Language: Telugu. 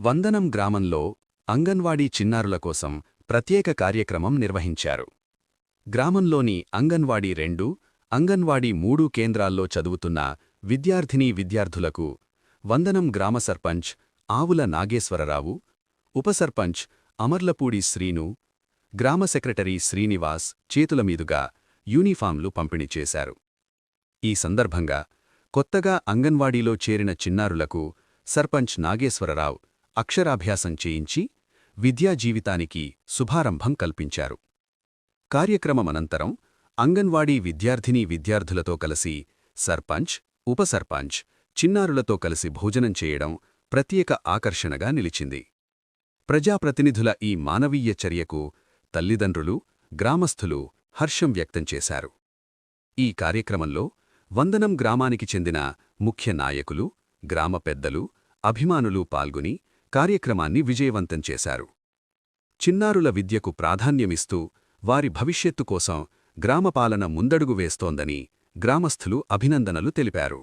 వందనం గ్రామంలో అంగన్వాడీ చిన్నారుల కోసం ప్రత్యేక కార్యక్రమం నిర్వహించారు. గ్రామంలోని అంగన్వాడీ రెండు అంగన్వాడీ మూడు కేంద్రాల్లో చదువుతున్న విద్యార్థినీ విద్యార్థులకు వందనం గ్రామ సర్పంచ్ ఆవుల నాగేశ్వరరావు ఉపసర్పంచ్ అమర్లపూడి శ్రీను గ్రామ సెక్రటరీ శ్రీనివాస్ చేతుల మీదుగా యూనిఫాంలు పంపిణీ చేశారు. ఈ సందర్భంగా కొత్తగా అంగన్వాడీలో చేరిన చిన్నారులకు సర్పంచ్ నాగేశ్వరరావు అక్షరాభ్యాసం చేయించి విద్యా జీవితానికి శుభారంభం కల్పించారు. కార్యక్రమమనంతరం అంగన్వాడీ విద్యార్థినీ విద్యార్థులతో కలిసి సర్పంచ్ ఉపసర్పంచ్ చిన్నారులతో కలిసి భోజనం చేయడం ప్రత్యేక ఆకర్షణగా నిలిచింది. ప్రజాప్రతినిధుల ఈ మానవీయ చర్యకు తల్లిదండ్రులు గ్రామస్థులు హర్షం వ్యక్తం చేశారు. ఈ కార్యక్రమంలో వందనం గ్రామానికి చెందిన ముఖ్య నాయకులు గ్రామ పెద్దలు అభిమానులు పాల్గొని కార్యక్రమాన్ని విజయవంతం చేశారు. చిన్నారుల విద్యకు ప్రాధాన్యమిస్తూ వారి భవిష్యత్తు కోసం గ్రామపాలన ముందడుగు వేస్తోందని గ్రామస్థులు అభినందనలు తెలిపారు.